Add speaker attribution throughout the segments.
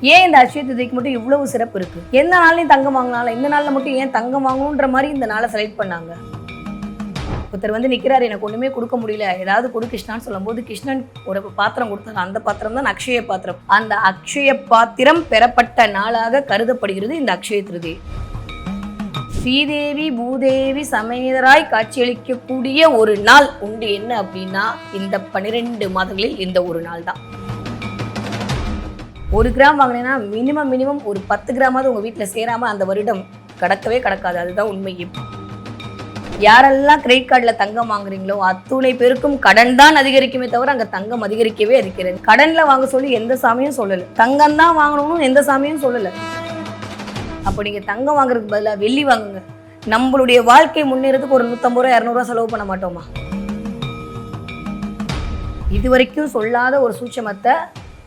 Speaker 1: ஏன் இந்த அட்சய திருதிக்கு மட்டும் இவ்வளவு சிறப்பு இருக்கு? எந்த நாள்லையும் தங்கம் வாங்கினாலும் இந்த நாள்ல மட்டும் ஏன் தங்கம் வாங்கணுன்ற மாதிரி இந்த நாளை செலக்ட் பண்ணாங்க? ஒருத்தர் வந்து நிக்கிறாரு எனக்கு ஒண்ணுமே கொடுக்க முடியல. ஏதாவது கொடு கிருஷ்ணான்னு சொல்லும்போது கிருஷ்ணன் ஒரு பாத்திரம் கொடுத்தாங்க அந்த பாத்திரம் தான் அக்ஷய பாத்திரம். அந்த அக்ஷய பாத்திரம் பெறப்பட்ட நாளாக கருதப்படுகிறது இந்த அக்ஷய திருதி ஸ்ரீதேவி பூதேவி சமேதராய் காட்சியளிக்கக்கூடிய ஒரு நாள் உண்டு. என்ன அப்படின்னா இந்த பன்னிரெண்டு மாதங்களில் இந்த ஒரு நாள் தான். ஒரு கிராம் வாங்கினீங்கன்னா மினிமம் மினிமம் ஒரு பத்து கிராமாவது உங்கள் வீட்டில் சேராமல் அந்த வருடம் கடக்கவே கடக்காது. அதுதான் உண்மை. யாரெல்லாம் கிரெடிட் கார்டில் தங்கம் வாங்குறீங்களோ அத்துணை பேருக்கும் கடன் தான் அதிகரிக்குமே தவிர அங்கே தங்கம் அதிகரிக்கவே அதிகரிக்கிறது கடனில் வாங்க சொல்லி எந்த சாமியும் சொல்லலை. தங்கம் தான் வாங்கணும்னு எந்த சாமியும் சொல்லலை. அப்போ நீங்கள் தங்கம் வாங்குறதுக்கு பதிலாக வெள்ளி வாங்குங்க. நம்மளுடைய வாழ்க்கை முன்னேறதுக்கு ஒரு நூற்றம்பது ரூபா இரநூறுவா செலவு பண்ண மாட்டோமா? இது வரைக்கும் சொல்லாத ஒரு சூட்சமத்தை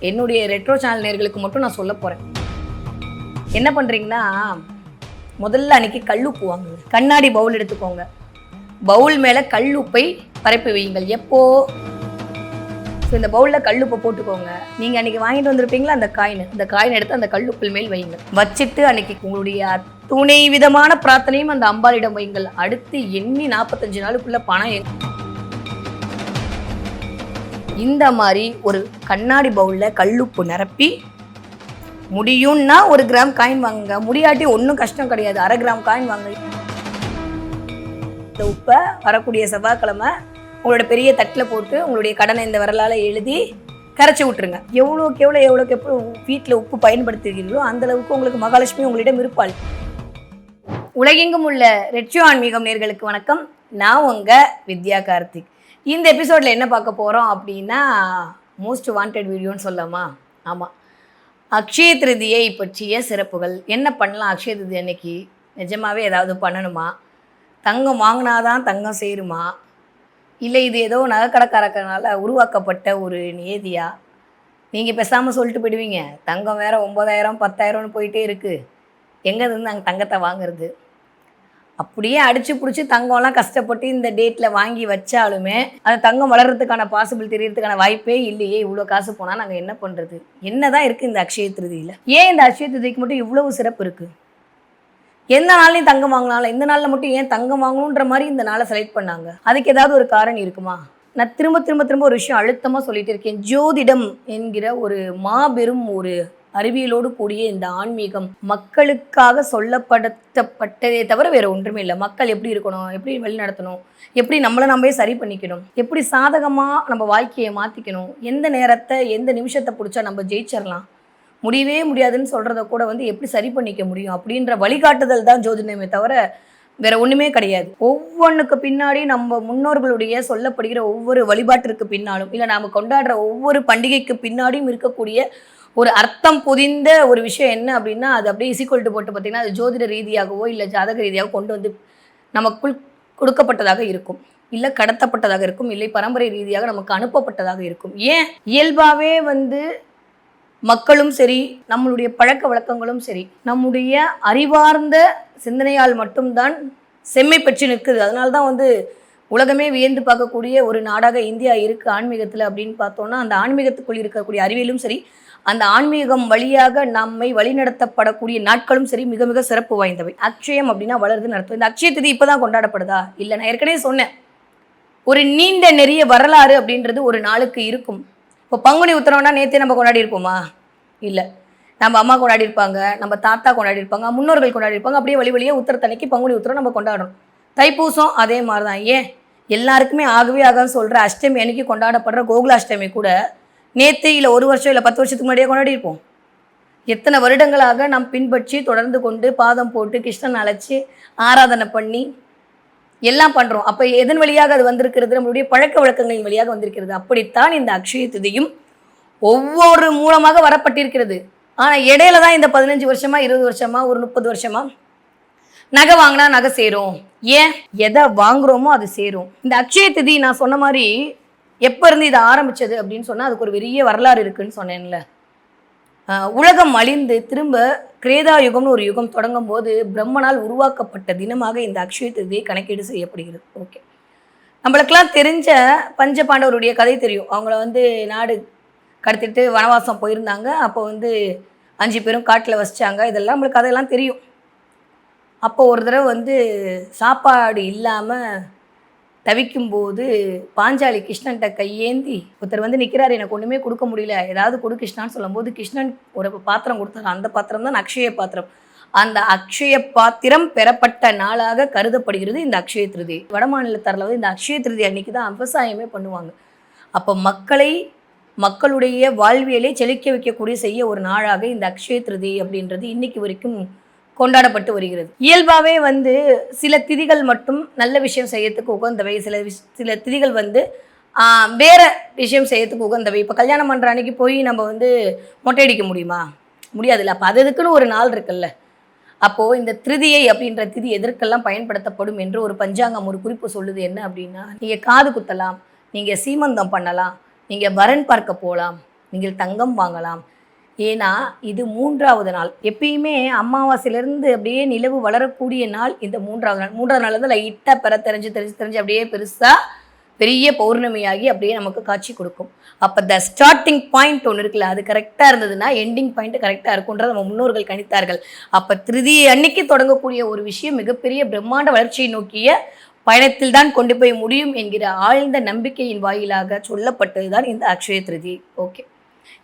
Speaker 1: என்னுடைய ரெட்ரோ சேனல் நேர்களுக்கு மட்டும் நான் சொல்ல போகிறேன் என்ன பண்ணுறீங்கன்னா முதல்ல அன்னைக்கு கல்லுப்பு வாங்குங்க. கண்ணாடி பவுல் எடுத்துக்கோங்க. பவுல் மேலே கல்லுப்பை பரப்பி வையுங்கள். எப்போ? ஸோ இந்த பவுலில் கல்லுப்பை போட்டுக்கோங்க. நீங்கள் அன்னைக்கு வாங்கிட்டு வந்திருப்பீங்களா? அந்த காயின் அந்த காயின் எடுத்து அந்த கல்லுப்பில் மேல் வையுங்க வச்சுட்டு அன்னைக்கு உங்களுடைய துணை விதமான பிரார்த்தனையும் அந்த அம்பாளிடம் வையுங்கள். அடுத்து எண்ணி நாற்பத்தஞ்சு நாளுக்குள்ளே பணம் இந்த மாதிரி ஒரு கண்ணாடி பவுலில் கல்லுப்பு நிரப்பி முடியும்னா ஒரு கிராம் காயின் வாங்குங்க. முடியாட்டி ஒன்றும் கஷ்டம் கிடையாது. அரை கிராம் காயின் வாங்க. இந்த உப்பை வரக்கூடிய செவ்வாய்க்கிழமை உங்களோட பெரிய தட்டில் போட்டு உங்களுடைய கடனை இந்த விரலால் எழுதி கரைச்சி விட்டுருங்க. எவ்வளோக்கு எவ்வளோ எவ்வளோக்கு எப்போ வீட்டில் உப்பு பயன்படுத்துகிறீர்களோ அந்தளவுக்கு உங்களுக்கு மகாலட்சுமி உங்களிடம் இருப்பாள். உலகெங்கும் உள்ள ரெட்சோ ஆன்மீகம் நேர்களுக்கு வணக்கம். நான் உங்கள் வித்யா கார்த்திக். இந்த எபிசோடில் என்ன பார்க்க போகிறோம் அப்படின்னா மோஸ்ட் வாண்டட் வீடியோன்னு சொல்லலாமா? ஆமாம் அக்ஷய திருதியை பற்றிய சிறப்புகள். என்ன பண்ணலாம் அக்ஷய திருதி அன்னைக்கு? நிஜமாவே ஏதாவது பண்ணணுமா? தங்கம் வாங்கினாதான் தங்கம் சேருமா? இல்லை இது ஏதோ நகைக்கடைக்காரக்கனால உருவாக்கப்பட்ட ஒரு நியதியா? நீங்கள் பேசாமல் சொல்லிட்டு போயிடுவீங்க. தங்கம் வேறு ஒம்பதாயிரம் பத்தாயிரம்னு போயிட்டே இருக்குது எங்கே இருந்து நாங்கள் தங்கத்தை வாங்குறது? அப்படியே அடிச்சு பிடிச்சி தங்கம்லாம் கஷ்டப்பட்டு இந்த டேட்டில் வாங்கி வச்சாலுமே அந்த தங்கம் வளர்கிறதுக்கான பாசிபிள் தெரியறதுக்கான வாய்ப்பே இல்லையே. இவ்வளோ காசு போனால் நாங்கள் என்ன பண்ணுறது என்ன தான் இருக்குது இந்த அக்ஷய திருதியில்? ஏன் இந்த அக்ஷய திருதிக்கு மட்டும் இவ்வளவு சிறப்பு இருக்குது எந்த நாள்லையும் தங்கம் வாங்கினாலும் இந்த நாளில் மட்டும் ஏன் தங்கம் வாங்கணுன்ற மாதிரி இந்த நாளை செலக்ட் பண்ணாங்க? அதுக்கு ஏதாவது ஒரு காரணம் இருக்குமா? நான் திரும்ப திரும்ப திரும்ப ஒரு விஷயம் அழுத்தமாக சொல்லிட்டு இருக்கேன். ஜோதிடம் என்கிற ஒரு மாபெரும் ஒரு அறிவியலோடு கூடிய இந்த ஆன்மீகம் மக்களுக்காக சொல்லப்படுத்தப்பட்டதே தவிர வேற ஒன்றுமே இல்லை. மக்கள் எப்படி இருக்கணும்? எப்படி வழி நடத்தணும்? எப்படி நம்மளை நம்மே சரி பண்ணிக்கணும்? எப்படி சாதகமாக நம்ம வாழ்க்கையை மாற்றிக்கணும் எந்த நேரத்தை எந்த நிமிஷத்தை பிடிச்சா நம்ம ஜெயிச்சிடலாம் முடியவே முடியாதுன்னு சொல்கிறத கூட வந்து எப்படி சரி பண்ணிக்க முடியும்? அப்படின்ற வழிகாட்டுதல் தான் ஜோதிடமே தவிர வேற ஒன்றுமே கிடையாது. ஒவ்வொன்றுக்கு பின்னாடி நம்ம முன்னோர்களுடைய சொல்லப்படுகிற ஒவ்வொரு வழிபாட்டிற்கு பின்னாலும் இல்லை நாம் கொண்டாடுற ஒவ்வொரு பண்டிகைக்கு பின்னாடியும் இருக்கக்கூடிய ஒரு அர்த்தம் புதிந்த ஒரு விஷயம் என்ன அப்படின்னா அது அப்படியே இசிக்கொல்ட்டு போட்டு பார்த்தீங்கன்னா அது ஜோதிட ரீதியாகவோ இல்லை ஜாதக ரீதியாகவோ கொண்டு வந்து நமக்குள் கொடுக்கப்பட்டதாக இருக்கும். இல்லை கடத்தப்பட்டதாக இருக்கும். இல்லை பரம்பரை ரீதியாக நமக்கு அனுப்பப்பட்டதாக இருக்கும். ஏன்? இயல்பாகவே வந்து மக்களும் சரி நம்மளுடைய பழக்க வழக்கங்களும் சரி நம்முடைய அறிவார்ந்த சிந்தனையால் மட்டும்தான் செம்மை பெற்று நிற்குது. அதனால தான் வந்து உலகமே வியந்து பார்க்கக்கூடிய ஒரு நாடாக இந்தியா இருக்குது ஆன்மீகத்தில் அப்படின்னு பார்த்தோன்னா அந்த ஆன்மீகத்துக்குள் இருக்கக்கூடிய அறிவியலும் சரி அந்த ஆன்மீகம் வழியாக நம்மை வழிநடத்தப்படக்கூடிய நாட்களும் சரி மிக மிக சிறப்பு வாய்ந்தவை. அக்ஷயம் அப்படின்னா வளருதுன்னு அர்த்தம். இந்த அக்ஷய திதி இப்போ தான் கொண்டாடப்படுதா? இல்லை நான் ஏற்கனவே சொன்னேன். ஒரு நீண்ட நெறிய வரலாறு அப்படின்றது ஒரு நாளுக்கு இருக்கும். இப்போ பங்குனி உத்தரவுனா நேற்றே நம்ம கொண்டாடி இருப்போமா? இல்லை. நம்ம அம்மா கொண்டாடி இருப்பாங்க நம்ம தாத்தா கொண்டாடி இருப்பாங்க முன்னோர்கள் கொண்டாடி இருப்பாங்க. அப்படியே வழி வழியாக உத்தரத்தனைக்கு பங்குனி உத்தரம் நம்ம கொண்டாடுறோம். தைப்பூசம் அதே மாதிரி தான் ஏன்? எல்லாருக்குமே ஆகவே ஆகான்னு சொல்கிற அஷ்டமி அன்னைக்கு கொண்டாடப்படுற கோகுலாஷ்டமி கூட நேற்று இல்லை ஒரு வருஷம் இல்லை பத்து வருஷத்துக்கு முன்னாடியே கொண்டாடி இருப்போம் எத்தனை வருடங்களாக நாம் பின்பற்றி தொடர்ந்து கொண்டு பாதம் போட்டு கிருஷ்ணன் அழைச்சி ஆராதனை பண்ணி எல்லாம் பண்ணுறோம் அப்போ எதன் வழியாக அது வந்திருக்கிறது? நம்மளுடைய பழக்க வழக்கங்களின் வழியாக வந்திருக்கிறது. அப்படித்தான் இந்த அக்ஷய திதியும் ஒவ்வொரு மூலமாக வரப்பட்டிருக்கிறது. ஆனால் இடையில தான் இந்த பதினஞ்சு வருஷமா இருபது வருஷமா ஒரு முப்பது வருஷமா நகை வாங்கினா நகை சேரும். ஏன்? எதை வாங்குறோமோ அது சேரும். இந்த அக்ஷய திதி நான் சொன்ன மாதிரி எப்போ இருந்து இது ஆரம்பிச்சது அப்படின்னு சொன்னால் அதுக்கு ஒரு பெரிய வரலாறு இருக்குன்னு சொன்னேன்ல. உலகம் அழிந்து திரும்ப கிரேதா யுகம்னு ஒரு யுகம் தொடங்கும் போது பிரம்மனால் உருவாக்கப்பட்ட தினமாக இந்த அக்ஷய திருதியை கணக்கீடு செய்யப்படுகிறது. ஓகே. நம்மளுக்கெல்லாம் தெரிஞ்ச பஞ்ச பாண்டவருடைய கதை தெரியும். அவங்கள வந்து நாடு கடத்திட்டு வனவாசம் போயிருந்தாங்க. அப்போ வந்து அஞ்சு பேரும் காட்டில் வசித்தாங்க இதெல்லாம் நம்மளுக்கு கதையெல்லாம் தெரியும். அப்போ ஒரு தடவை வந்து சாப்பாடு இல்லாமல் தவிக்கும்போது பாஞ்சாலி கிருஷ்ணன்ட்ட கையேந்தி ஒருத்தர் வந்து நிற்கிறார் எனக்கு ஒன்றுமே கொடுக்க முடியல. ஏதாவது கொடு கிருஷ்ணான்னு சொல்லும்போது கிருஷ்ணன் ஒரு பாத்திரம் கொடுத்தாரு. அந்த பாத்திரம் தான் அக்ஷய பாத்திரம். அந்த அக்ஷய பாத்திரம் பெறப்பட்ட நாளாக கருதப்படுகிறது இந்த அக்ஷய திருதி. வடமாநிலத்தாரில் வந்து இந்த அக்ஷய திருதி அன்னைக்கு தான் விவசாயமே பண்ணுவாங்க. அப்போ மக்களை மக்களுடைய வாழ்வியலை செழிக்க வைக்கக்கூடிய செய்ய ஒரு நாளாக இந்த அக்ஷய திருதி அப்படின்றது இன்னைக்கு வரைக்கும் கொண்டாடப்பட்டு வருகிறது. இயல்பாகவே வந்து சில திதிகள் மட்டும் நல்ல விஷயம் செய்யறதுக்கு உகந்தவை சில விஷ் சில திதிகள் வந்து வேற விஷயம் செய்யறதுக்கு உகந்தவை. இப்போ கல்யாணம் பண்ணுற அன்னைக்கு போய் நம்ம வந்து மொட்டை அடிக்க முடியுமா? முடியாதுல்ல. அப்போ அது அதுக்குன்னு ஒரு நாள் இருக்குல்ல. அப்போது இந்த திருதியை அப்படின்ற திதி எதற்கெல்லாம் பயன்படுத்தப்படும் என்று ஒரு பஞ்சாங்கம் ஒரு குறிப்பு சொல்லுது என்ன அப்படின்னா நீங்கள் காது குத்தலாம் நீங்கள் சீமந்தம் பண்ணலாம் நீங்கள் வரன் பார்க்க போகலாம் நீங்கள் தங்கம் வாங்கலாம் ஏன்னா இது மூன்றாவது நாள். எப்பயுமே அமாவாசையிலேருந்து அப்படியே நிலவு வளரக்கூடிய நாள் இந்த மூன்றாவது நாள். மூன்றாவது நாள் வந்து லைட்டாக பெற தெரிஞ்சு தெரிஞ்சு தெரிஞ்சு அப்படியே பெருசாக பெரிய பௌர்ணமியாகி அப்படியே நமக்கு காட்சி கொடுக்கும். அப்போ த ஸ்டார்டிங் பாயிண்ட் ஒன்று இருக்குல்ல அது கரெக்டாக இருந்ததுன்னா எண்டிங் பாயிண்ட் கரெக்டாக இருக்கும்ன்றத நம்ம முன்னோர்கள் கணித்தார்கள். அப்போ திருதி அன்னைக்கு தொடங்கக்கூடிய ஒரு விஷயம் மிகப்பெரிய பிரம்மாண்ட வளர்ச்சியை நோக்கிய பயணத்தில் தான் கொண்டு போய் முடியும் என்கிற ஆழ்ந்த நம்பிக்கையின் வாயிலாக சொல்லப்பட்டது தான் இந்த அக்ஷய திருதி. ஓகே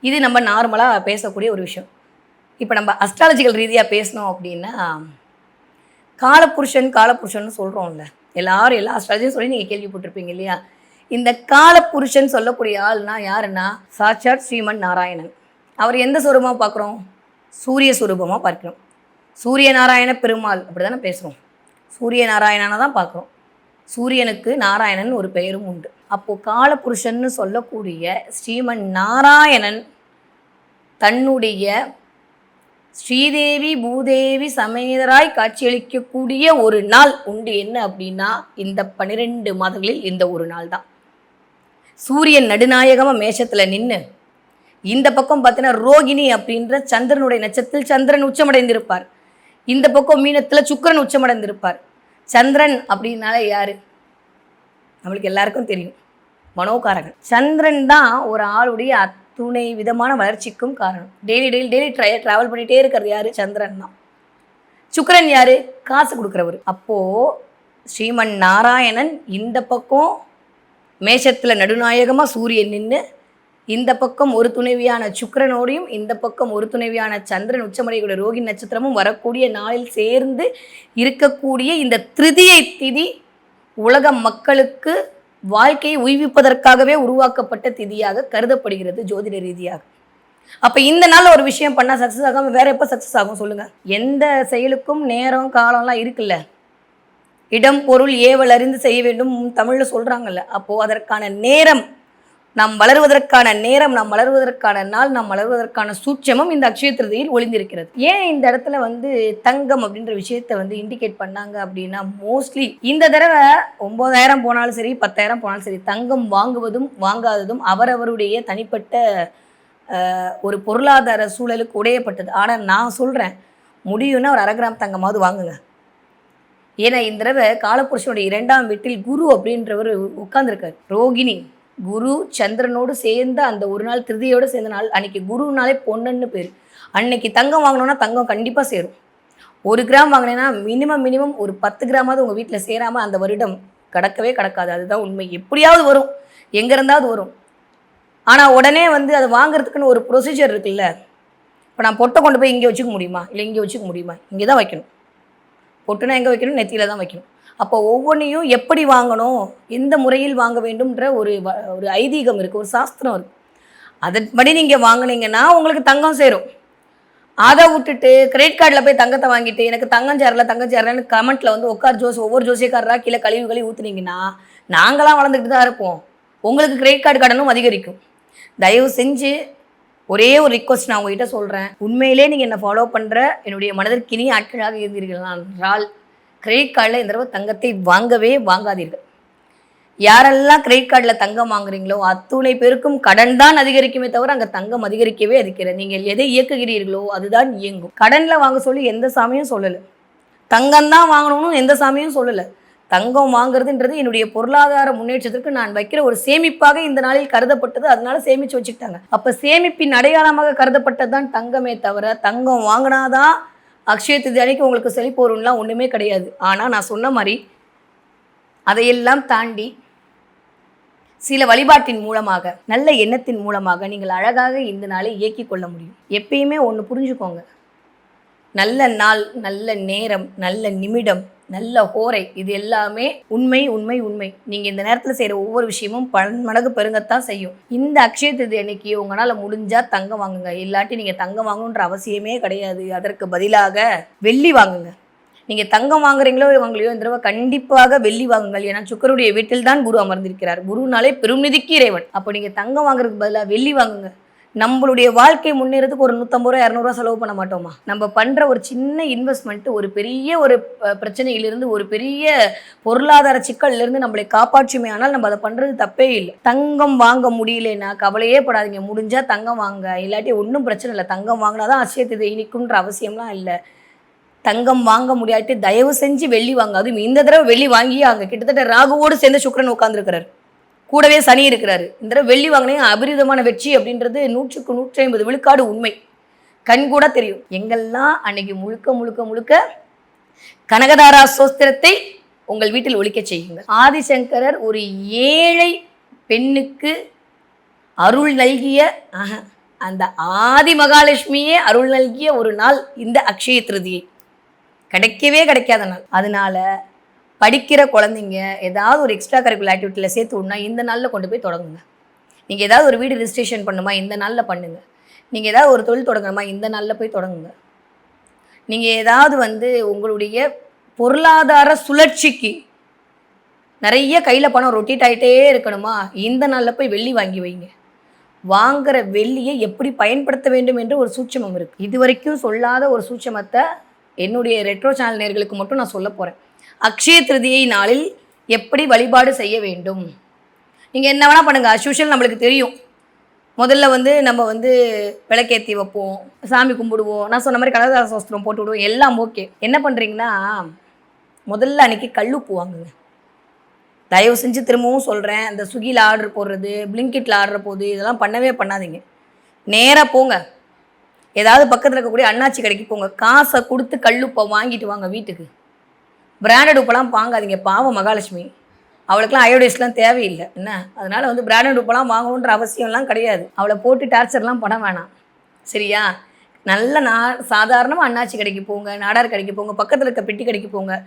Speaker 1: இது நம்ம நார்மலாக பேசக்கூடிய ஒரு விஷயம். இப்போ நம்ம அஸ்ட்ராலஜிக்கல் ரீதியாக பேசணும் அப்படின்னா காலப்புருஷன் காலப்புருஷன் சொல்கிறோம்ல எல்லாரும் எல்லா அஸ்ட்ராலஜியும் சொல்லி நீங்கள் கேள்விப்பட்டிருப்பீங்க இல்லையா? இந்த காலப்புருஷன் சொல்லக்கூடிய ஆள்னா யாருன்னா சாட்சாத் ஸ்ரீமன் நாராயணன். அவர் எந்த சுரூபமாக பார்க்குறோம்? சூரிய சுரூபமாக பார்க்கிறோம். சூரிய நாராயண பெருமாள் அப்படி தானே பேசுகிறோம் சூரிய நாராயணனை தான் பார்க்குறோம். சூரியனுக்கு நாராயணன் ஒரு பெயரும் உண்டு. அப்போது காலபுருஷன்னு சொல்லக்கூடிய ஸ்ரீமன் நாராயணன் தன்னுடைய ஸ்ரீதேவி பூதேவி சமேதராய் காட்சியளிக்கக்கூடிய ஒரு நாள் உண்டு. என்ன அப்படின்னா இந்த பன்னிரெண்டு மாதங்களில் இந்த ஒரு நாள் தான். சூரியன் நடுநாயகமாக மேஷத்தில் நின்று இந்த பக்கம் பார்த்தீங்கன்னா ரோகிணி அப்படின்ற சந்திரனுடைய நட்சத்திரத்தில் சந்திரன் உச்சமடைந்திருப்பார். இந்த பக்கம் மீனத்தில் சுக்கரன் உச்சமடைந்திருப்பார். சந்திரன் அப்படின்னால யாரு? நம்மளுக்கு எல்லாருக்கும் தெரியும். மனோகாரகன். சந்திரன் தான் ஒரு ஆளுடைய அத்துணை விதமான வளர்ச்சிக்கும் காரணம். Daily daily daily try travel பண்ணிகிட்டே இருக்கிறது யார்? சந்திரன் தான். சுக்கரன் யார்? காசு கொடுக்குறவர். அப்போ ஸ்ரீமன் நாராயணன் இந்த பக்கம் மேஷத்தில் நடுநாயகமாக சூரியன் நின்று இந்த பக்கம் ஒரு துணைவியான சுக்கரனோடையும் இந்த பக்கம் ஒரு துணைவியான சந்திரன் உச்சமடையக்கூடிய ரோகி நட்சத்திரமும் வரக்கூடிய நாளில் சேர்ந்து இருக்கக்கூடிய இந்த திருதியை திதி உலக மக்களுக்கு வாழ்க்கையை உய்விப்பதற்காகவே உருவாக்கப்பட்ட திதியாக கருதப்படுகிறது ஜோதிட ரீதியாக. அப்போ இந்த நாள் ஒரு விஷயம் பண்ணால் சக்ஸஸ் ஆகாம வேற எப்போ சக்ஸஸ் ஆகும் சொல்லுங்கள் எந்த செயலுக்கும் நேரம் காலம்லாம் இருக்குல்ல. இடம் பொருள் ஏவல் அறிந்து செய்ய வேண்டும் தமிழில் சொல்கிறாங்கல்ல அப்போது அதற்கான நேரம் நாம் வளருவதற்கான நேரம் நாம் வளருவதற்கான நாள் நாம் வளருவதற்கான சூட்சமும் இந்த அக்ஷய திருதியில் ஒளிந்திருக்கிறது. ஏன் இந்த இடத்துல வந்து தங்கம் அப்படின்ற விஷயத்தை வந்து இண்டிகேட் பண்ணாங்க அப்படின்னா மோஸ்ட்லி இந்த தடவை ஒம்பதாயிரம் போனாலும் சரி பத்தாயிரம் போனாலும் சரி தங்கம் வாங்குவதும் வாங்காததும் அவரவருடைய தனிப்பட்ட ஒரு பொருளாதார சூழலுக்கு உடையப்பட்டது. ஆனால் நான் சொல்கிறேன் முடியும்னா ஒரு அரை கிராம் தங்கமாவது வாங்குங்க. ஏன்னா இந்த தடவை காலப்புருஷனுடைய இரண்டாம் வீட்டில் குரு அப்படின்றவர் உட்கார்ந்துருக்கார். ரோகிணி. குரு சந்திரனோடு சேர்ந்த அந்த ஒரு நாள் திருதியோடு சேர்ந்த நாள் அன்னைக்கு குருனாலே பொண்ணுன்னு பேர். அன்னைக்கு தங்கம் வாங்கினோன்னா தங்கம் கண்டிப்பாக சேரும். ஒரு கிராம் வாங்கினேன்னா மினிமம் மினிமம் ஒரு பத்து கிராமாவது உங்கள் வீட்டில் சேராமல் அந்த வருடம் கடக்கவே கடக்காது. அதுதான் உண்மை. எப்படியாவது வரும். எங்கே இருந்தாவது வரும். ஆனால் உடனே வந்து அதை வாங்குறதுக்குன்னு ஒரு ப்ரொசீஜர் இருக்குல்ல. இப்போ நான் பொட்டை கொண்டு போய் இங்கே வச்சுக்க முடியுமா? இல்லை இங்கே வச்சுக்க முடியுமா? இங்கே தான் வைக்கணும். பொட்டுனா எங்கே வைக்கணும்? நெத்தியில் தான் வைக்கணும். அப்போ ஒவ்வொன்றையும் எப்படி வாங்கணும் எந்த முறையில் வாங்க வேண்டும்ன்ற ஒரு வ- ஒரு ஐதீகம் இருக்குது ஒரு சாஸ்திரம் இருக்குது அதன்படி நீங்கள் வாங்கினீங்கன்னா உங்களுக்கு தங்கம் சேரும். அதை விட்டுட்டு கிரெடிட் கார்டில் போய் தங்கத்தை வாங்கிட்டு எனக்கு தங்கம் சேரல தங்கம் சேரலன்னு கமெண்ட்டில் வந்து உட்கார் ஜோஸ் ஒவ்வொரு ஜோசியக்காரராக கீழே கழிவு கழிவு ஊற்றுனீங்கன்னா நாங்களாம் வளர்ந்துக்கிட்டு தான் இருப்போம். உங்களுக்கு கிரெடிட் கார்டு கடனும் அதிகரிக்கும். தயவு செஞ்சு ஒரே ஒரு ரிக்வஸ்ட் நான் உங்ககிட்ட சொல்கிறேன் உண்மையிலே நீங்கள் என்னை ஃபாலோ பண்ணுற என்னுடைய மனதிற்கினி ஆட்களாக இருந்தீர்கள் என்றால் கிரெடிட் கார்டில் இந்த தடவை தங்கத்தை வாங்கவே வாங்காதீர்கள். யாரெல்லாம் கிரெடிட் கார்டில் தங்கம் வாங்குறீங்களோ அத்துணை பேருக்கும் கடன் தான் அதிகரிக்குமே தவிர அங்கே தங்கம் அதிகரிக்கவே அதிக்கிறது நீங்கள் எதை இயக்குகிறீர்களோ அதுதான் இயங்கும். கடனில் வாங்க சொல்லி எந்த சாமியும் சொல்லலை. தங்கம் தான் வாங்கணும்னு எந்த சாமியும் சொல்லலை. தங்கம் வாங்குறதுன்றது என்னுடைய பொருளாதார முன்னேற்றத்திற்கு நான் வைக்கிற ஒரு சேமிப்பாக இந்த நாளில் கருதப்பட்டது. அதனால சேமிச்சு வச்சுக்கிட்டாங்க. அப்ப சேமிப்பின் அடையாளமாக கருதப்பட்டது தான் தங்கமே தவிர தங்கம் வாங்கினாதான் அக்ஷய திதி அன்னைக்கு உங்களுக்கு செழிப்பு வரும்லாம் ஒன்றுமே கிடையாது. ஆனால் நான் சொன்ன மாதிரி அதையெல்லாம் தாண்டி சில வழிபாட்டின் மூலமாக நல்ல எண்ணத்தின் மூலமாக நீங்கள் அழகாக இந்த நாளை இயக்கிக் கொள்ள முடியும். எப்பயுமே ஒன்று புரிஞ்சுக்கோங்க. நல்ல நாள் நல்ல நேரம் நல்ல நிமிடம் நல்ல ஹோரை. இது எல்லாமே உண்மை உண்மை உண்மை. நீங்கள் இந்த நேரத்தில் செய்கிற ஒவ்வொரு விஷயமும் பன்மடங்கு பெருங்கத்தான் செய்யும். இந்த அக்ஷய திதி அன்னைக்கு உங்களால் முடிஞ்சால் தங்கம் வாங்குங்க. இல்லாட்டி நீங்கள் தங்கம் வாங்கணுன்ற அவசியமே கிடையாது. அதற்கு பதிலாக வெள்ளி வாங்குங்க. நீங்கள் தங்கம் வாங்குறீங்களோ வாங்கலையோ இந்த தடவை கண்டிப்பாக வெள்ளி வாங்குங்கள். ஏன்னா சுக்கருடைய வீட்டில் தான் குரு அமர்ந்திருக்கிறார். குருனாலே பெருநிதிக்கு இறைவன். அப்போ நீங்கள் தங்கம் வாங்குறதுக்கு பதிலாக வெள்ளி வாங்குங்க. நம்மளுடைய வாழ்க்கை முன்னேறதுக்கு ஒரு நூற்றம்பது ரூபா இரநூறுவா செலவு பண்ண மாட்டோமா? நம்ம பண்ணுற ஒரு சின்ன இன்வெஸ்ட்மெண்ட் ஒரு பெரிய ஒரு பிரச்சனையிலிருந்து ஒரு பெரிய பொருளாதார சிக்கல்லேருந்து நம்மளை காப்பாற்றுமே ஆனால் நம்ம அதை பண்ணுறது தப்பே இல்லை. தங்கம் வாங்க முடியலன்னா கவலையே படாதீங்க. முடிஞ்சால் தங்கம் வாங்க. இல்லாட்டி ஒன்றும் பிரச்சனை இல்லை. தங்கம் வாங்கினா தான் அசியத்தை இனிக்கும்ன்ற அவசியம்லாம் இல்லை. தங்கம் வாங்க முடியாட்டி தயவு செஞ்சு வெள்ளி வாங்க அதுவும் இந்த தடவை வெள்ளி வாங்கி அங்கே கிட்டத்தட்ட ராகுவோடு சேர்ந்து சுக்கிரன் உட்காந்துருக்கிறார் கூடவே சனி இருக்கிறாரு. இந்த தடவை வெள்ளி வாங்கினே அபரிதமான வெற்றி அப்படின்றது நூற்றுக்கு நூற்றி ஐம்பது விழுக்காடு உண்மை. கண் கூட தெரியும். எங்கெல்லாம் அன்னைக்கு முழுக்க முழுக்க முழுக்க கனகதாரா சோஸ்திரத்தை உங்கள் வீட்டில் ஒழிக்க செய்யுங்கள். ஆதிசங்கரர் ஒரு ஏழை பெண்ணுக்கு அருள் நல்கிய அந்த ஆதி மகாலட்சுமியே அருள் நல்கிய ஒரு நாள் இந்த அக்ஷய திருதியை. கிடைக்கவே கிடைக்காத நாள். அதனால படிக்கிற குழந்தைங்க ஏதாவது ஒரு எக்ஸ்ட்ரா கரிக்குலர் ஆக்டிவிட்டியில் சேர்த்து விடனா இந்த நாளில் கொண்டு போய் தொடங்குங்க. நீங்கள் ஏதாவது ஒரு வீடு ரிஜிஸ்ட்ரேஷன் பண்ணுமா இந்த நாளில் பண்ணுங்க. நீங்கள் ஏதாவது ஒரு தொழில் தொடங்கணுமா இந்த நாளில் போய் தொடங்குங்க. நீங்கள் ஏதாவது வந்து உங்களுடைய பொருளாதார சுழற்சிக்கு நிறைய கையில் பணம் ரொட்டேட் ஆகிட்டே இருக்கணுமா இந்த நாளில் போய் வெள்ளி வாங்கி வைங்க. வாங்குற வெள்ளியை எப்படி பயன்படுத்த வேண்டும் என்று ஒரு சூட்சமம் இருக்குது இது வரைக்கும் சொல்லாத ஒரு சூட்சமத்தை என்னுடைய ரெட்ரோ சேனல் நேர்களுக்கு மட்டும் நான் சொல்ல போகிறேன் அக்ஷய திருதியை நாளில் எப்படி வழிபாடு செய்ய வேண்டும்? நீங்கள் என்ன வேணால் பண்ணுங்கள் அஸ்யூஷுவல் நம்மளுக்கு தெரியும். முதல்ல வந்து நம்ம வந்து விளக்கேற்றி வைப்போம். சாமி கும்பிடுவோம். நான் சொன்ன மாதிரி கலதார சோஸ்திரம் போட்டு விடுவோம். எல்லாம் ஓகே என்ன பண்ணுறீங்கன்னா முதல்ல அன்னைக்கு கல்லுப்பு வாங்குங்க. தயவு செஞ்சு திரும்பவும் சொல்கிறேன் இந்த ஸ்விக்கியில் ஆர்டர் போடுறது பிளிங்கிட்டில் ஆர்டர் போகுது இதெல்லாம் பண்ணவே பண்ணாதீங்க. நேராக போங்க. ஏதாவது பக்கத்தில் இருக்கக்கூடிய அண்ணாச்சி கடைக்கு போங்க. காசை கொடுத்து கல்லுப்பை வாங்கிட்டு வாங்க வீட்டுக்கு. பிராண்டட் உப்பெல்லாம் வாங்காதீங்க பாவம் மகாலட்சுமி. அவளுக்குலாம் அயோடைஸ்லாம் தேவையில்லை. என்ன? அதனால் வந்து பிராண்டட் உப்பெல்லாம் வாங்கணுன்ற அவசியம்லாம் கிடையாது. அவளை போட்டு டார்ச்சர்லாம் பண்ண வேணாம். சரியா? நல்ல நா சாதாரணமாக அண்ணாச்சி கடைக்கு போங்க நாடார் கடைக்கு போங்க பக்கத்தில் இருக்க பெட்டி கடைக்கு போங்க.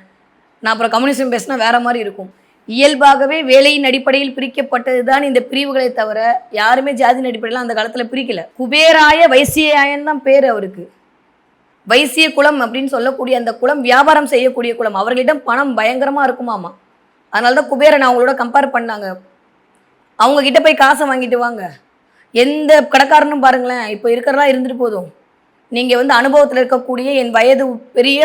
Speaker 1: நான் அப்புறம் கம்யூனிசம் பேசினா வேறு மாதிரி இருக்கும். இயல்பாகவே வேலையின் அடிப்படையில் பிரிக்கப்பட்டது தான் இந்த பிரிவுகளை தவிர யாருமே ஜாதியின் அடிப்படையில் அந்த காலத்தில் பிரிக்கல. குபேராய வைசியாயன் தான் பேர் அவருக்கு. வைசிய குலம் அப்படின்னு சொல்லக்கூடிய அந்த குலம் வியாபாரம் செய்யக்கூடிய குலம். அவர்களிடம் பணம் பயங்கரமாக இருக்குமாமா? அதனால தான் குபேரன் அவங்களோட கம்பேர் பண்ணாங்க. அவங்க கிட்ட போய் காசை வாங்கிட்டு வாங்க. எந்த கடைக்காரனும் பாருங்களேன் இப்போ இருக்கிறதா இருந்துட்டு போதும். நீங்கள் வந்து அனுபவத்தில் இருக்கக்கூடிய என் வயது பெரிய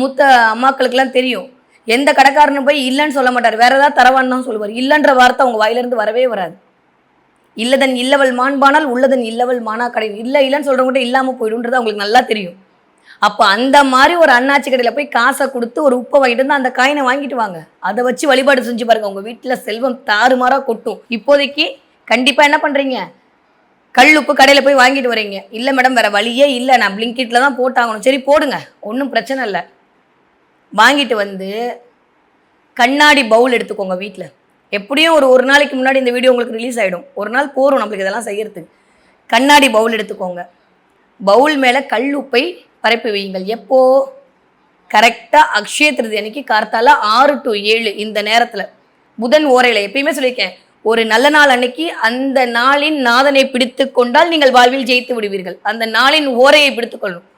Speaker 1: மூத்த அம்மாக்களுக்கெல்லாம் தெரியும். எந்த கடைக்காரனும் போய் இல்லைன்னு சொல்ல மாட்டார். வேற ஏதாவது தரவான்னு தான் சொல்லுவார். இல்லைன்ற வார்த்தை அவங்க வாயிலிருந்து வரவே வராது. இல்லதன் இல்லவள் மாண்பானால் உள்ளதன் இல்லவள் மானா கடை இல்லை இல்லைன்னு சொல்கிறவங்ககிட்ட இல்லாமல் போயிடுன்றது அவங்களுக்கு நல்லா தெரியும். அப்போ அந்த மாதிரி ஒரு அண்ணாச்சி கடையில் போய் காசை கொடுத்து ஒரு உப்பை வாங்கிட்டு வந்து அந்த காயினை வாங்கிட்டு வாங்க. அதை வச்சு வழிபாடு செஞ்சு பாருங்க. உங்கள் வீட்டில் செல்வம் தாறுமாறாக கொட்டும். இப்போதைக்கு கண்டிப்பாக என்ன பண்ணுறீங்க கல் உப்பு கடையில் போய் வாங்கிட்டு வரீங்க. இல்லை மேடம் வேறு வழியே இல்லை. நான் பிளிங்கிட்டில் தான் போட்டாகணும். சரி போடுங்க. ஒன்றும் பிரச்சனை இல்லை. வாங்கிட்டு வந்து கண்ணாடி பவுல் எடுத்துக்கோங்க வீட்டில். எப்படியும் ஒரு ஒரு நாளைக்கு முன்னாடி இந்த வீடியோ உங்களுக்கு ரிலீஸ் ஆகிடும் ஒரு நாள் போகிறோம் நம்மளுக்கு இதெல்லாம் செய்யறதுக்கு. கண்ணாடி பவுல் எடுத்துக்கோங்க. பவுல் மேலே கல் உப்பை பரப்பி வையுங்கள். எப்போ? கரெக்டாக அக்ஷய திருதி அன்னைக்கு கார்த்தால ஆறு டு ஏழு இந்த நேரத்தில். புதன் ஓரையில் எப்பயுமே சொல்லியிருக்கேன் ஒரு நல்ல நாள் அன்னைக்கு அந்த நாளின் நாதனை பிடித்து கொண்டால் நீங்கள் வாழ்வில் ஜெயித்து விடுவீர்கள். அந்த நாளின் ஓரையை பிடித்துக்கொள்ளணும்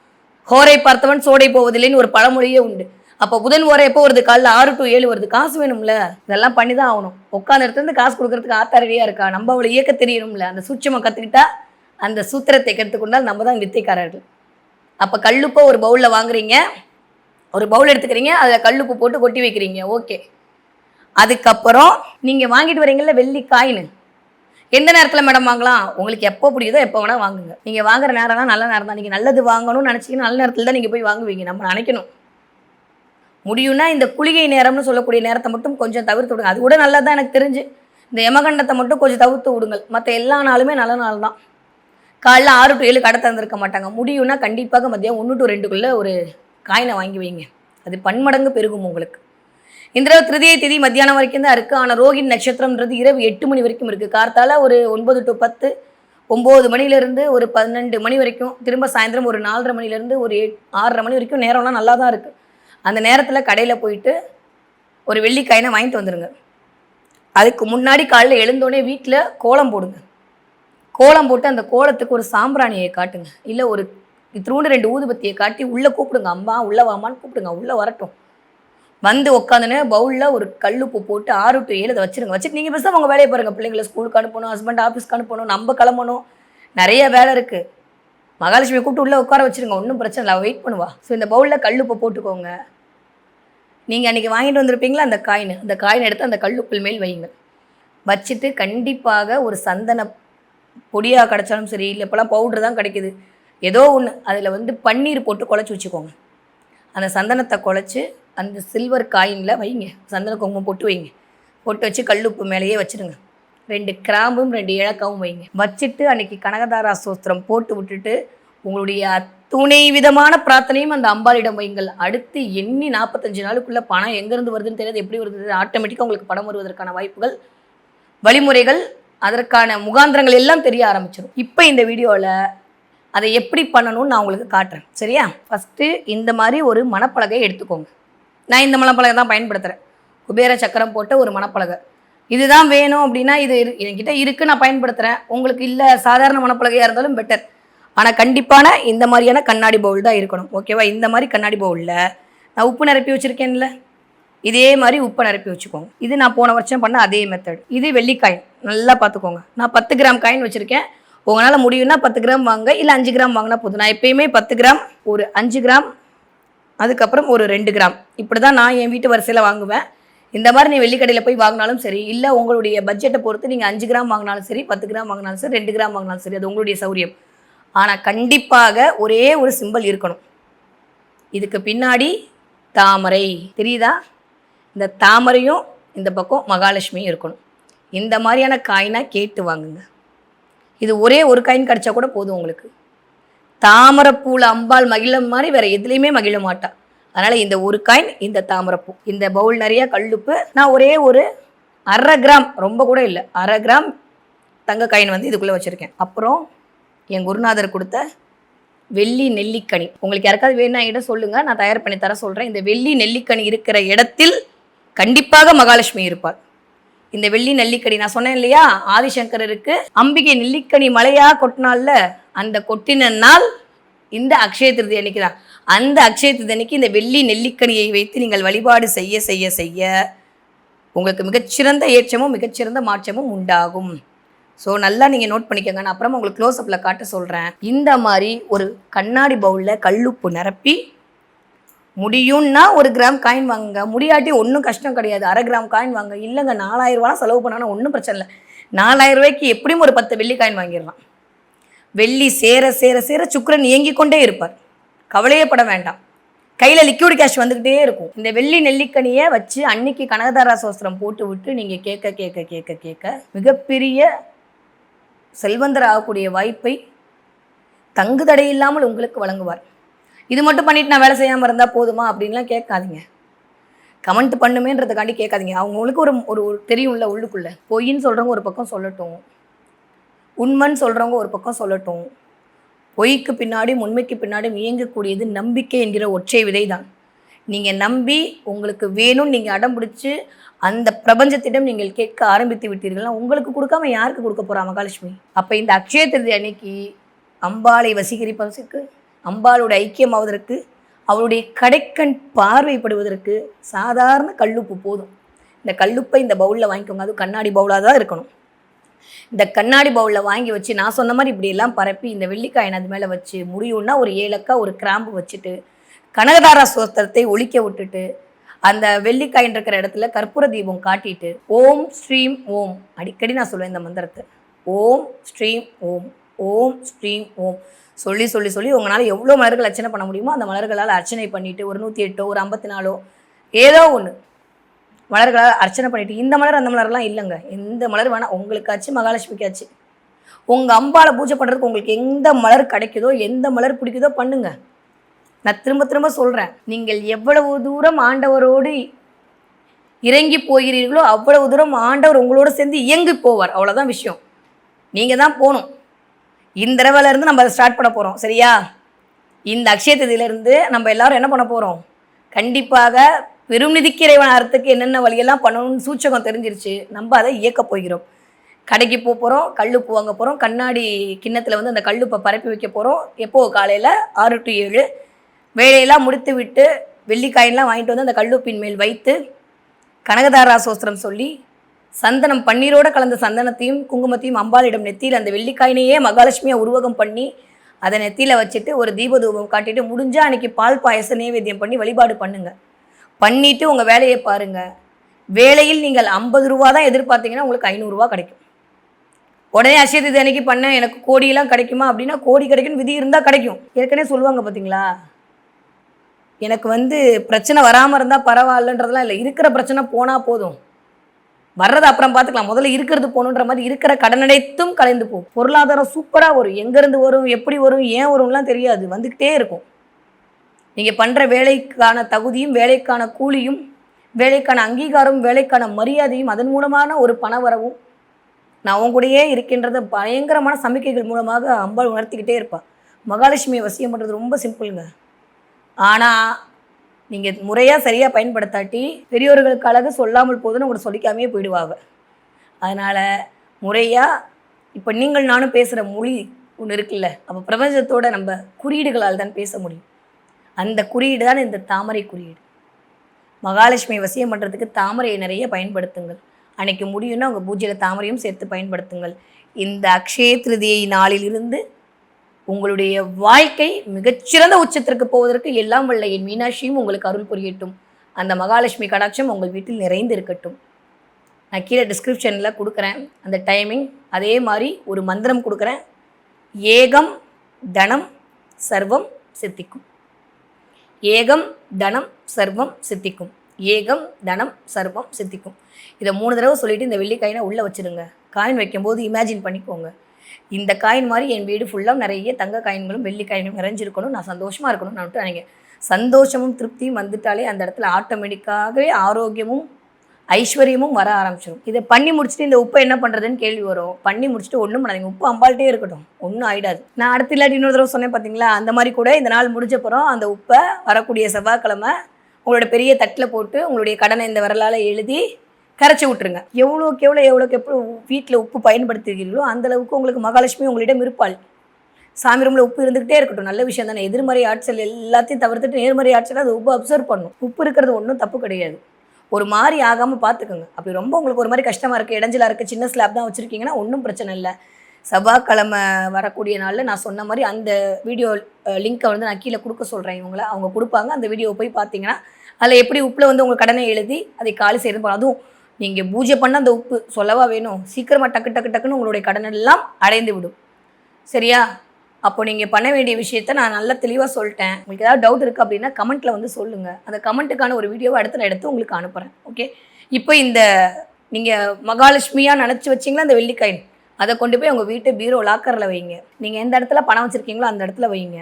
Speaker 1: ஹோரை பார்த்தவன் சோடை போவதில்லைன்னு ஒரு பழமொழியே உண்டு. அப்போ புதன் ஓரை எப்போ வருது? காலைல ஆறு டு ஏழு வருது. காசு வேணும்ல? இதெல்லாம் பண்ணி தான் ஆகணும் உட்காந்த இருந்து காசு கொடுக்கறதுக்கு ஆத்தாரடியா இருக்கா? நம்ம அவளை இயக்க தெரியணும்ல. அந்த சூட்சமாக கற்றுக்கிட்டா அந்த சூத்திரத்தை கற்றுக்கொண்டால் நம்ம தான் வித்தைக்காரர்கள். அப்போ கல்லுப்பை ஒரு பவுலில் வாங்குறீங்க. ஒரு பவுல் எடுத்துக்கிறீங்க அதில் கல்லுப்பு போட்டு கொட்டி வைக்கிறீங்க. ஓகே அதுக்கப்புறம் நீங்கள் வாங்கிட்டு வரீங்கல்ல வெள்ளி காயின் எந்த நேரத்தில் மேடம் வாங்கலாம்? உங்களுக்கு எப்போ பிடிக்குதோ எப்போ வேணால் வாங்குங்க. நீங்கள் வாங்குற நேரம்லாம் நல்ல நேரம் தான் நீங்கள் நல்லது வாங்கணும்னு நினச்சிங்கன்னா நல்ல நேரத்தில் தான் நீங்கள் போய் வாங்குவீங்க. நம்ம நினைக்கணும். முடியும்னா இந்த குளிகை நேரம்னு சொல்லக்கூடிய நேரத்தை மட்டும் கொஞ்சம் தவிர்த்து விடுங்க. அது கூட நல்லா தான் எனக்கு தெரிஞ்சு. இந்த யமகண்டத்தை மட்டும் கொஞ்சம் தவிர்த்து விடுங்கள். மற்ற எல்லா நாளுமே நல்ல நாள் தான் காலைல ஆறு டு ஏழு கடை திறந்திருக்க மாட்டாங்க. முடியும்னா கண்டிப்பாக மதியம் ஒன்று டு ரெண்டுக்குள்ளே ஒரு காயினை வாங்கி வைங்க. அது பன்மடங்கு பெருகும் உங்களுக்கு. இந்த திருதியை திதி மத்தியானம் வரைக்கும் தான் இருக்குது ஆனால் ரோகிணி நட்சத்திரம்ன்றது இரவு எட்டு மணி வரைக்கும் இருக்குது கார்த்தால ஒரு ஒன்பது டு பத்து ஒம்பது மணிலேருந்து ஒரு பன்னெண்டு மணி வரைக்கும் திரும்ப சாயந்தரம் ஒரு நாலரை மணிலேருந்து ஒரு எட் ஆறரை மணி வரைக்கும் நேரம்லாம் நல்லா தான் இருக்குது அந்த நேரத்தில் கடையில் போயிட்டு ஒரு வெள்ளிக்காயினை வாங்கிட்டு வந்துடுங்க அதுக்கு முன்னாடி காலையில் எழுந்தோடனே வீட்டில் கோலம் போடுங்க. கோலம் போட்டு அந்த கோலத்துக்கு ஒரு சாம்பிராணியை காட்டுங்க. இல்லை ஒரு இத்திரூண்டு ரெண்டு ஊதுபத்தியை காட்டி உள்ளே கூப்பிடுங்க. அம்மா உள்ளே வாமான்னு கூப்பிடுங்க. உள்ளே வரட்டும். வந்து உட்காந்துன்னு பவுலில் ஒரு கல்லுப்பு போட்டு ஆறு டு ஏழு அதை வச்சுருங்க. வச்சுட்டு நீங்கள் பெருசாக உங்கள் வேலையை பாருங்கள் பிள்ளைங்களை ஸ்கூலுக்கு அனுப்பணும் ஹஸ்பண்ட் ஆஃபீஸ்க்கு அனுப்பணும் நம்ம கிளம்பணும். நிறைய வேலை இருக்குது மகாலட்சுமி கூப்பிட்டு உள்ளே உட்கார வச்சிருங்க. ஒன்றும் பிரச்சனை இல்லை. வெயிட் பண்ணுவா. ஸோ இந்த பவுலில் கல்லுப்பு போட்டுக்கோங்க. நீங்கள் அன்றைக்கி வாங்கிட்டு வந்திருப்பீங்களா? அந்த காயின் அந்த காயின் எடுத்து அந்த கல்லுப்புள் மேல் வைங்க வச்சுட்டு கண்டிப்பாக ஒரு சந்தன பொடியாக கிடச்சாலும் சரி இல்லை இப்போலாம் பவுட்ரு தான் கிடைக்குது. ஏதோ ஒன்று அதில் வந்து பன்னீர் போட்டு குழச்சி வச்சுக்கோங்க. அந்த சந்தனத்தை குழச்சி அந்த சில்வர் காயினில் வைங்க. சந்தன குங்குமம் போட்டு வைங்க. போட்டு வச்சு கல்லுப்பு மேலேயே வச்சுருங்க. ரெண்டு கிராம்பும் ரெண்டு ஏலக்காவும் வைங்க. வச்சுட்டு அன்னைக்கு கனகதாரா சோஸ்திரம் போட்டு விட்டுட்டு உங்களுடைய துணை விதமான பிரார்த்தனையும் அந்த அம்பாளிடம் வைங்கள். அடுத்து எண்ணி நாற்பத்தஞ்சு நாளுக்குள்ளே பணம் எங்கேருந்து வருதுன்னு தெரியாது எப்படி வருது ஆட்டோமேட்டிக்காக உங்களுக்கு பணம் வருவதற்கான வாய்ப்புகள் வழிமுறைகள் அதற்கான முகாந்திரங்கள் எல்லாம் தெரிய ஆரம்பிச்சிடும் இப்போ இந்த வீடியோவில் அதை எப்படி பண்ணணும்னு நான் உங்களுக்கு காட்டுறேன். சரியா? ஃபஸ்ட்டு இந்த மாதிரி ஒரு மணப்பலகை எடுத்துக்கோங்க. நான் இந்த மணப்பலகை தான் பயன்படுத்துகிறேன் குபேர சக்கரம் போட்ட ஒரு மணப்பலகை. இதுதான் வேணும் அப்படின்னா இது இரு என்கிட்ட இருக்குது நான் பயன்படுத்துகிறேன் உங்களுக்கு இல்லை சாதாரண மணப்பலகையாக இருந்தாலும் பெட்டர் ஆனால் கண்டிப்பான இந்த மாதிரியான கண்ணாடி பவுல் தான் இருக்கணும். ஓகேவா இந்த மாதிரி கண்ணாடி பவுலில் நான் உப்பு நிரப்பி வச்சுருக்கேன்ல. இதே மாதிரி உப்பை நிரப்பி வச்சுக்கோங்க. இது நான் போன வருஷம் பண்ண அதே மெத்தட் இது வெள்ளிக்காயின் நல்லா பார்த்துக்கோங்க. நான் பத்து கிராம் காயின் வச்சுருக்கேன். உங்களால் முடியும்னா பத்து கிராம் வாங்க இல்லை அஞ்சு கிராம் வாங்கினா போதும். நான் எப்பயுமே பத்து கிராம் ஒரு அஞ்சு கிராம் அதுக்கப்புறம் ஒரு ரெண்டு கிராம். இப்படி தான் நான் என் வீட்டு வரிசையில் வாங்குவேன். இந்த மாதிரி நீ வெள்ளிக்கடையில் போய் வாங்கினாலும் சரி இல்லை உங்களுடைய பட்ஜெட்டை பொறுத்து நீங்கள் அஞ்சு கிராம் வாங்கினாலும் சரி பத்து கிராம் வாங்கினாலும் சரி ரெண்டு கிராம் வாங்கினாலும் சரி அது உங்களுடைய சௌரியம். ஆனால் கண்டிப்பாக ஒரே ஒரு சிம்பல் இருக்கணும். இதுக்கு பின்னாடி தாமரை. தெரியுதா? இந்த தாமரையும் இந்த பக்கம் மகாலட்சுமியும் இருக்கணும். இந்த மாதிரியான காயினாக கேட்டு வாங்குங்க. இது ஒரே ஒரு காயின் கிடச்சா கூட போதும் உங்களுக்கு. தாமரைப்பூவில் அம்பாள் மகிழ மாதிரி வேறு எதுலேயுமே மகிழ மாட்டா. அதனால் இந்த ஒரு காயின் இந்த தாமரைப்பூ. இந்த பவுல் நிறையா கல்லுப்பு. நான் ஒரே ஒரு அரை கிராம் ரொம்ப கூட இல்லை. அரை கிராம் தங்க காயின் வந்து இதுக்குள்ளே வச்சுருக்கேன். அப்புறம் என் குருநாதர் கொடுத்த வெள்ளி நெல்லிக்கனி. உங்களுக்கு யாருக்காவது வேணுன்னா என்கிட்ட சொல்லுங்கள் நான் தயார் பண்ணி தர சொல்கிறேன் இந்த வெள்ளி நெல்லிக்கனி இருக்கிற இடத்தில் கண்டிப்பாக மகாலட்சுமி இருப்பாள். இந்த வெள்ளி நெல்லிக்கனி நான் சொன்னேன் இல்லையா? ஆதிசங்கரருக்கு அம்பிகை நெல்லிக்கனி மலையா கொட்டினால அந்த கொட்டின நாள் இந்த அக்ஷய திருதி அன்னைக்கு தான் அந்த அக்ஷய திருதி அன்னைக்கு இந்த வெள்ளி நெல்லிக்கனியை வைத்து நீங்கள் வழிபாடு செய்ய செய்ய செய்ய உங்களுக்கு மிகச்சிறந்த ஏற்றமும் மிகச்சிறந்த மாற்றமும் உண்டாகும். ஸோ நல்லா நீங்கள் நோட் பண்ணிக்கோங்க. நான் அப்புறமா உங்களுக்கு க்ளோஸ்அப்பில் காட்ட சொல்கிறேன் இந்த மாதிரி ஒரு கண்ணாடி பவுலில் கல்லுப்பு நிரப்பி முடியும்னா ஒரு கிராம் காயின் வாங்குங்க. முடியாட்டி ஒன்றும் கஷ்டம் கிடையாது. அரை கிராம் காயின் வாங்க. இல்லைங்க நாலாயிரரூவாலாம் செலவு பண்ணாலும் ஒன்றும் பிரச்சனை இல்லை. நாலாயிரம் ரூபாய்க்கு எப்படியும் ஒரு பத்து வெள்ளி காயின் வாங்கிடலாம். வெள்ளி சேர சேர சேர சுக்கிரன் இயங்கிக் கொண்டே இருப்பார். கவலையே பட வேண்டாம். கையில் லிக்விட் கேஷ் வந்துக்கிட்டே இருக்கும். இந்த வெள்ளி நெல்லிக்கனியை வச்சு அன்னைக்கு கனகதாரா சோஸ்திரம் போட்டு விட்டு நீங்கள் கேட்க கேட்க கேட்க கேட்க மிகப்பெரிய செல்வந்தர் ஆகக்கூடிய வாய்ப்பை தங்கு தடை இல்லாமல் உங்களுக்கு வழங்குவார். இது மட்டும் பண்ணிட்டு நான் வேலை செய்யாமல் இருந்தால் போதுமா அப்படின்லாம் கேட்காதீங்க. கமெண்ட் பண்ணுமேன்றதுக்காண்டி கேட்காதீங்க. அவங்களுக்கு ஒரு ஒரு தெரியும்ல உள்ளுக்குள்ள. பொய்ன்னு சொல்கிறவங்க ஒரு பக்கம் சொல்லட்டும். உண்மைன்னு சொல்கிறவங்க ஒரு பக்கம் சொல்லட்டும். பொய்க்கு பின்னாடி உண்மைக்கு பின்னாடி இயங்கக்கூடியது நம்பிக்கை என்கிற ஒற்றை விதை தான் நீங்கள் நம்பி உங்களுக்கு வேணும்னு நீங்கள் அடம் பிடிச்சி அந்த பிரபஞ்சத்திடம் நீங்கள் கேட்க ஆரம்பித்து விட்டீர்கள்னா உங்களுக்கு கொடுக்காம யாருக்கு கொடுக்க போகிறா மகாலட்சுமி? அப்போ இந்த அக்ஷய திருதி அன்னைக்கு அம்பாளை வசீகரிப்பதற்கு அம்பாளோட ஐக்கியமாவதற்கு அவளுடைய கடைக்கண் பார்வைப்படுவதற்கு சாதாரண கல்லுப்பு போதும். இந்த கல்லுப்பை இந்த பவுலில் வாங்கிக்கோங்க. அதுவும் கண்ணாடி பவுலாக தான் இருக்கணும். இந்த கண்ணாடி பவுலில் வாங்கி வச்சு நான் சொன்ன மாதிரி இப்படியெல்லாம் பரப்பி இந்த வெள்ளிக்காயின் அது மேலே வச்சு முடியும்னா ஒரு ஏலக்காய் ஒரு கிராம்பு வச்சுட்டு கனகதாரா சோஸ்திரத்தை ஒழிக்க விட்டுட்டு அந்த வெள்ளிக்காயின் இருக்கிற இடத்துல கற்பூர தீபம் காட்டிட்டு ஓம் ஸ்ரீம் ஓம். அடிக்கடி நான் சொல்லுவேன் இந்த மந்திரத்தை. ஓம் ஸ்ரீம் ஓம். ஓம் ஸ்ரீம் ஓம். சொல்லி சொல்லி சொல்லி உங்களால் எவ்வளோ மலர்கள் அர்ச்சனை பண்ண முடியுமோ அந்த மலர்களால் அர்ச்சனை பண்ணிவிட்டு ஒரு நூற்றி எட்டோ ஒரு ஐம்பத்தி நாலோ ஏதோ ஒன்று மலர்களால் அர்ச்சனை பண்ணிவிட்டு இந்த மலர் அந்த மலர்லாம் இல்லைங்க. எந்த மலர் வேணால் உங்களுக்காச்சு மகாலட்சுமிக்காச்சு. உங்கள் அம்பாவை பூஜை பண்ணுறதுக்கு உங்களுக்கு எந்த மலர் கிடைக்குதோ எந்த மலர் பிடிக்குதோ பண்ணுங்கள் நான் திரும்ப திரும்ப சொல்கிறேன் நீங்கள் எவ்வளவு தூரம் ஆண்டவரோடு இறங்கி போகிறீர்களோ அவ்வளவு தூரம் ஆண்டவர் உங்களோட சேர்ந்து இயங்கி போவார். அவ்வளோதான் விஷயம். நீங்கள் தான் போகணும். இந்த தடவைல இருந்து நம்ம அதை ஸ்டார்ட் பண்ண போகிறோம் சரியா? இந்த அக்ஷய திதியிலேருந்து நம்ம எல்லாரும் என்ன பண்ண போகிறோம் கண்டிப்பாக பெரும் நிதிக்கு இறைவன் அறத்துக்கு என்னென்ன வழியெல்லாம் பண்ணணும்னு சூச்சகம் தெரிஞ்சிருச்சு. நம்ம அதை இயக்க போகிறோம். கடைக்கு போக போகிறோம் கல்லுப்பு வாங்க போகிறோம் கண்ணாடி கிண்ணத்தில் வந்து அந்த கல்லுப்பை பரப்பி வைக்க போகிறோம் எப்போது காலையில் ஆறு டு ஏழு. வேலையெல்லாம் முடித்து விட்டு வெள்ளிக்காயின்லாம் வாங்கிட்டு வந்து அந்த கல்லுப்பின் மேல் வைத்து கனகதாரா சோஸ்திரம் சொல்லி சந்தனம் பன்னீரோடு கலந்த சந்தனத்தையும் குங்குமத்தையும் அம்பாளிடம் நெத்தியில் அந்த வெள்ளிக்காயினையே மகாலட்சுமியாக உருவகம் பண்ணி அதை நெத்தியில் வச்சுட்டு ஒரு தீபதூபம் காட்டிட்டு முடிஞ்சால் அன்னைக்கு பால் பாயச நைவேத்தியம் பண்ணி வழிபாடு பண்ணுங்க. பண்ணிவிட்டு உங்கள் வேலையை பாருங்க. வேலையில் நீங்கள் ஐம்பது ரூபா தான் எதிர்பார்த்தீங்கன்னா உங்களுக்கு ஐநூறுரூவா கிடைக்கும். உடனே அஷயதி இது அன்னைக்கு பண்ண எனக்கு கோடியெல்லாம் கிடைக்குமா அப்படின்னா கோடி கிடைக்கும்னு விதி இருந்தால் கிடைக்கும். ஏற்கனவே சொல்லுவாங்க பார்த்தீங்களா எனக்கு வந்து பிரச்சனை வராமல் இருந்தால் பரவாயில்லன்றதெல்லாம் இல்லை. இருக்கிற பிரச்சனை போனால் போதும். வர்றது அப்புறம் பார்த்துக்கலாம். முதல்ல இருக்கிறது போகணுன்ற மாதிரி இருக்கிற கடனடைத்தும் கலைந்து போகும். பொருளாதாரம் சூப்பராக வரும். எங்கேருந்து வரும் எப்படி வரும் ஏன் வரும்லாம் தெரியாது. வந்துக்கிட்டே இருக்கும். நீங்கள் பண்ணுற வேலைக்கான தகுதியும் வேலைக்கான கூலியும் வேலைக்கான அங்கீகாரம் வேலைக்கான மரியாதையும் அதன் மூலமான ஒரு பண வரவும் நான் உன் கூடயே இருக்கின்றத பயங்கரமான சமிக்கைகள் மூலமாக அம்பாள் உணர்த்திக்கிட்டே இருப்பாள் மகாலட்சுமியை வசியம் பண்ணுறது ரொம்ப சிம்பிளுங்க ஆனால் நீங்கள் முறையாக சரியாக பயன்படுத்தாட்டி பெரியோர்களுக்கு அழகு சொல்லாமல் போதுன்னு உங்களை சொல்லிக்காமே போயிடுவாங்க. அதனால் முறையாக இப்போ நீங்கள் நானும் பேசுகிற மொழி ஒன்று இருக்குல்ல அப்போ பிரபஞ்சத்தோட நம்ம குறியீடுகளால் தான் பேச முடியும். அந்த குறியீடு தான் இந்த தாமரை குறியீடு. மகாலட்சுமி வசியம் பண்ணுறதுக்கு தாமரையை நிறைய பயன்படுத்துங்கள். அன்னைக்கு முடியும்னா உங்கள் பூஜையில் தாமரையும் சேர்த்து பயன்படுத்துங்கள். இந்த அக்ஷய திருதியை நாளிலிருந்து உங்களுடைய வாழ்க்கை மிகச்சிறந்த உச்சத்திற்கு போவதற்கு எல்லாம் வல்ல என் மீனாட்சியும் உங்களுக்கு அருள் புரியட்டும். அந்த மகாலட்சுமி கடாட்சம் உங்கள் வீட்டில் நிறைந்து இருக்கட்டும். நான் கீழே டிஸ்கிரிப்ஷனில் கொடுக்குறேன். அந்த டைமிங் அதே மாதிரி ஒரு மந்திரம் கொடுக்குறேன். ஏகம் தனம் சர்வம் சித்திக்கும். ஏகம் தனம் சர்வம் சித்திக்கும். ஏகம் தனம் சர்வம் சித்திக்கும். இதை மூணு தடவை சொல்லிட்டு இந்த வெள்ளி காயினை உள்ளே வச்சிருங்க. காயின் வைக்கும்போது இமேஜின் பண்ணிக்கோங்க. இந்த காயின் மாதிரி என் வீடு ஃபுல்லாக நிறைய தங்க காயின்களும் வெள்ளி காயினும் நிறைஞ்சிருக்கணும். நான் சந்தோஷமாக இருக்கணும். நான் நினைங்க சந்தோஷமும் திருப்தியும் வந்துட்டாலே அந்த இடத்துல ஆட்டோமேட்டிக்காகவே ஆரோக்கியமும் ஐஸ்வர்யமும் வர ஆரம்பிச்சிடும் இதை பண்ணி முடிச்சுட்டு இந்த உப்பை என்ன பண்ணுறதுன்னு கேள்வி வரும். பண்ணி முடிச்சுட்டு ஒன்றும் பண்ணாதீங்க. உப்பு அம்பாள்கிட்டே இருக்கட்டும். ஒன்றும் ஆகிடாது நான் அடுத்த இல்லாட்டி இன்னொரு தடவை சொன்னேன் பார்த்தீங்களா அந்த மாதிரி கூட இந்த நாள் முடிஞ்சப்புறம் அந்த உப்பை வரக்கூடிய செவ்வாய்க்கிழமை உங்களோட பெரிய தட்டில் போட்டு உங்களுடைய கடனை இந்த விரலால் எழுதி கரைச்சி விட்ருங்க எவ்வளோக்கு எவ்வளோ எவ்வளோக்கு எப்போ வீட்டில் உப்பு பயன்படுத்துகிறீர்களோ அந்தளவுக்கு உங்களுக்கு மகாலட்சுமி உங்களிடம் இருப்பாள். சாமி ரூமில் உப்பு இருந்துக்கிட்டே இருக்கட்டும். நல்ல விஷயம் தானே. எதிர்மறை ஆட்சல் எல்லாத்தையும் தவிர்த்துட்டு நேர்மறை ஆட்சல் அது உப்பு அப்சர்வ் பண்ணும். உப்பு இருக்கிறது ஒன்றும் தப்பு கிடையாது. ஒரு மாதிரி ஆகாமல் பார்த்துக்கோங்க அப்படி ரொம்ப உங்களுக்கு ஒரு மாதிரி கஷ்டமாக இருக்குது இடைஞ்சலாக இருக்குது சின்ன ஸ்லாப் தான் வச்சுருக்கீங்கன்னா ஒன்றும் பிரச்சனை இல்லை. செவ்வாய்க்கிழமை வரக்கூடிய நாளில் நான் சொன்ன மாதிரி அந்த வீடியோ லிங்க்கை வந்து நான் கீழே கொடுக்க சொல்கிறேன் இவங்கள. அவங்க கொடுப்பாங்க. அந்த வீடியோவை போய் பார்த்தீங்கன்னா அதில் எப்படி உப்பில் வந்து உங்கள் கடனை எழுதி அதை காலி செய்து அதுவும் நீங்கள் பூஜை பண்ண அந்த உப்பு சொல்லவா வேணும்? சீக்கிரமாக டக்கு டக்கு டக்குன்னு உங்களுடைய கடன் எல்லாம் அடைந்து விடும். சரியா? அப்போ நீங்கள் பண்ண வேண்டிய விஷயத்த நான் நல்லா தெளிவாக சொல்லிட்டேன். உங்களுக்கு ஏதாவது டவுட் இருக்குது அப்படின்னா கமெண்ட்டில் வந்து சொல்லுங்கள் அந்த கமெண்ட்டுக்கான ஒரு வீடியோவை அடுத்து நான் எடுத்து உங்களுக்கு அனுப்புகிறேன் ஓகே இப்போ இந்த நீங்கள் மகாலட்சுமியாக நினச்சி வச்சிங்களா அந்த வெள்ளிக்காயின் அதை கொண்டு போய் உங்கள் வீட்டு பீரோ லாக்கரில் வைங்க. நீங்கள் எந்த இடத்துல பணம் வச்சுருக்கீங்களோ அந்த இடத்துல வைங்க.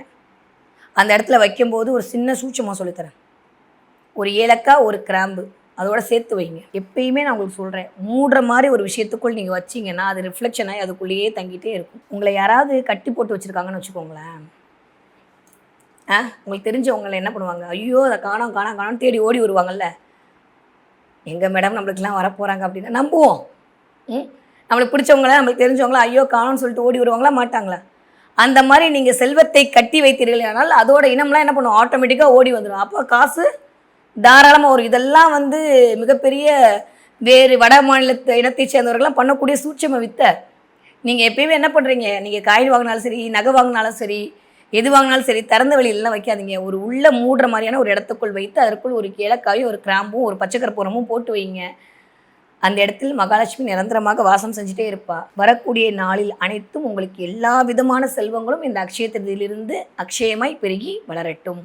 Speaker 1: அந்த இடத்துல வைக்கும்போது ஒரு சின்ன சூட்சமாக சொல்லித்தரேன். ஒரு ஏலக்காய் ஒரு கிராம்பு. அதோட சேர்த்து வைங்க. எப்பயுமே நான் உங்களுக்கு சொல்கிறேன் மூடுற மாதிரி ஒரு விஷயத்துக்குள் நீங்கள் வச்சிங்கன்னா அது ரிஃப்ளெக்ஷன் ஆகி அதுக்குள்ளேயே தங்கிட்டே இருக்கும். உங்களை யாராவது கட்டி போட்டு வச்சுருக்காங்கன்னு வச்சுக்கோங்களேன். ஆ உங்களுக்கு தெரிஞ்சவங்களை என்ன பண்ணுவாங்க? ஐயோ அதை காணோம் காணோம் காணோம் தேடி ஓடி வருவாங்கல்ல. எங்கள் மேடம் நம்மளுக்குலாம் வரப்போகிறாங்க அப்படின்னா நம்புவோம். ம் நம்மளுக்கு பிடிச்சவங்கள நம்மளுக்கு தெரிஞ்சவங்களா ஐயோ காணோன்னு சொல்லிட்டு ஓடி வருவாங்களா மாட்டாங்களா? அந்த மாதிரி நீங்கள் செல்வத்தை கட்டி வைத்தீர்கள் ஆனால் அதோட இனம்லாம் என்ன பண்ணுவோம் ஆட்டோமேட்டிக்காக ஓடி வந்துடும் அப்போ காசு தாராளமாக ஒரு இதெல்லாம் வந்து மிகப்பெரிய வேறு வட மாநிலத்தை இனத்தை சேர்ந்தவர்கள்லாம் பண்ணக்கூடிய சூட்சம வித்தை. நீங்கள் எப்பயுமே என்ன பண்ணுறீங்க நீங்கள் காயின் வாங்கினாலும் சரி நகை வாங்கினாலும் சரி எது வாங்கினாலும் சரி திறந்த வெளியிலலாம் வைக்காதீங்க. ஒரு உள்ள மூடுற மாதிரியான ஒரு இடத்துக்குள் வைத்து அதற்குள் ஒரு ஏலக்காயும் ஒரு கிராம்பும் ஒரு பச்சைக்கற்பூரமும் போட்டு வைங்க. அந்த இடத்தில் மகாலட்சுமி நிரந்தரமாக வாசம் செஞ்சுட்டே இருப்பா. வரக்கூடிய நாளில் அனைத்தும் உங்களுக்கு எல்லா விதமான செல்வங்களும் இந்த அக்ஷய திருதியிலிருந்து அக்ஷயமாய் பெருகி வளரட்டும்.